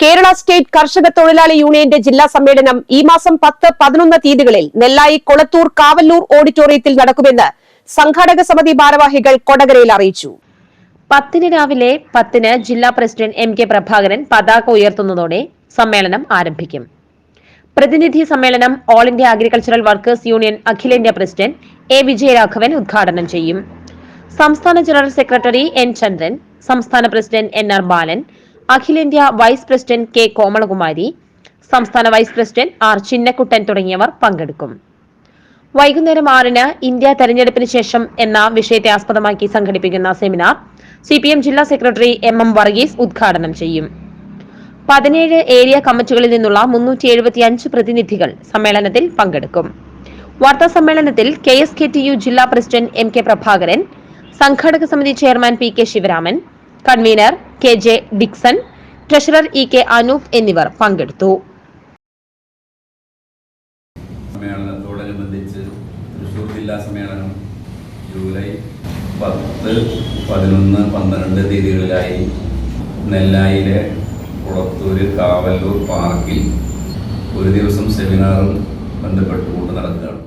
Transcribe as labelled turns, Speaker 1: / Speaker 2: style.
Speaker 1: Kerala state കർഷക തൊഴിലാളി യൂണിയന്റെ ജില്ലാ സമ്മേളനം ഈ മാസം പത്ത് പതിനൊന്ന് തീയതികളിൽ നെല്ലായി കൊളത്തൂർ കാവല്ലൂർ ഓഡിറ്റോറിയത്തിൽ നടക്കുമെന്ന് സംഘാടക സമിതി ഭാരവാഹികൾ കൊടകരയിൽ അറിയിച്ചു.
Speaker 2: പത്തിന് രാവിലെ പത്തിന് ജില്ലാ പ്രസിഡന്റ് എം കെ പ്രഭാകരൻ പതാക ഉയർത്തുന്നതോടെ സമ്മേളനം ആരംഭിക്കും. പ്രതിനിധി സമ്മേളനം all India agricultural workers union അഖിലേന്ത്യാ പ്രസിഡന്റ് എ വിജയരാഘവൻ ഉദ്ഘാടനം ചെയ്യും. സംസ്ഥാന ജനറൽ സെക്രട്ടറി എൻ ചന്ദ്രൻ സംസ്ഥാന പ്രസിഡന്റ് എൻ ആർ ബാലൻ അഖിലേന്ത്യാ വൈസ് പ്രസിഡന്റ് കെ കോമളകുമാരി സംസ്ഥാന വൈസ് പ്രസിഡന്റ് ആർ ചിന്നക്കുട്ടൻ തുടങ്ങിയവർ പങ്കെടുക്കും. വൈകുന്നേരം ആറിന് ഇന്ത്യ തെരഞ്ഞെടുപ്പിന് ശേഷം എന്ന വിഷയത്തെ ആസ്പദമാക്കി സംഘടിപ്പിക്കുന്ന സെമിനാർ സി പി എം ജില്ലാ സെക്രട്ടറി എം എം വർഗീസ് ഉദ്ഘാടനം ചെയ്യും. പതിനേഴ് ഏരിയ കമ്മിറ്റികളിൽ നിന്നുള്ള മുന്നൂറ്റി എഴുപത്തി അഞ്ച് പ്രതിനിധികൾ സമ്മേളനത്തിൽ പങ്കെടുക്കും. വാർത്താ സമ്മേളനത്തിൽ K S K T U ജില്ലാ പ്രസിഡന്റ് എം കെ പ്രഭാകരൻ സംഘാടക സമിതി chairman P K Sivaraman convener K J Dixon treasurer E K Anoop എന്നിവർ പങ്കെടുത്തു.
Speaker 3: സമ്മേളനത്തോടനുബന്ധിച്ച് തൃശൂർ ജില്ലാ സമ്മേളനം ജൂലൈ പത്ത് പതിനൊന്ന് പന്ത്രണ്ട് തീയതികളിലായി നെല്ലായിലെ കുളത്തൂര് കാവല്ലൂർ പാർക്കിൽ ഒരു ദിവസം സെമിനാറും ബന്ധപ്പെട്ടുകൊണ്ട് നടക്കുകയാണ്.